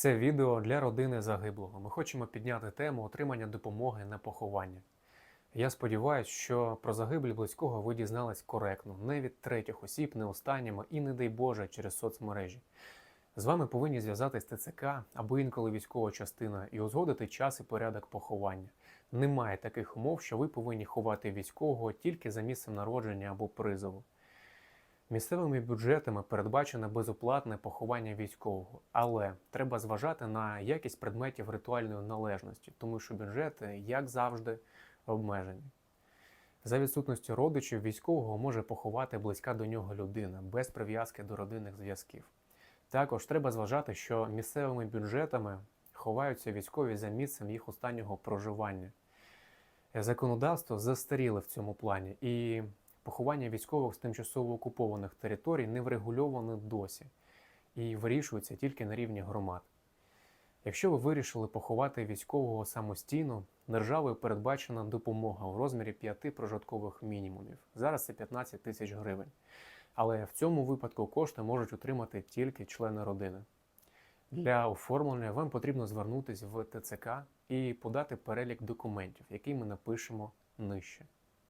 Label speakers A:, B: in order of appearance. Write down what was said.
A: Це відео для родини загиблого. Ми хочемо підняти тему отримання допомоги на поховання. Я сподіваюся, що про загибель близького ви дізнались коректно, не від третіх осіб, не останніми і, не дай Боже, через соцмережі. З вами повинні зв'язатись ТЦК або інколи військова частина і узгодити час і порядок поховання. Немає таких умов, що ви повинні ховати військового тільки за місцем народження або призову. Місцевими бюджетами передбачено безоплатне поховання військового, але треба зважати на якість предметів ритуальної належності, тому що бюджети, як завжди, обмежені. За відсутністю родичів військового може поховати близька до нього людина без прив'язки до родинних зв'язків. Також треба зважати, що місцевими бюджетами ховаються військові за місцем їх останнього проживання. Законодавство застаріле в цьому плані, і поховання військових з тимчасово окупованих територій не врегульоване досі і вирішується тільки на рівні громад. Якщо ви вирішили поховати військового самостійно, державою передбачена допомога у розмірі 5 прожиткових мінімумів. Зараз це 15 тисяч гривень. Але в цьому випадку кошти можуть отримати тільки члени родини. Для оформлення вам потрібно звернутися в ТЦК і подати перелік документів, який ми напишемо нижче.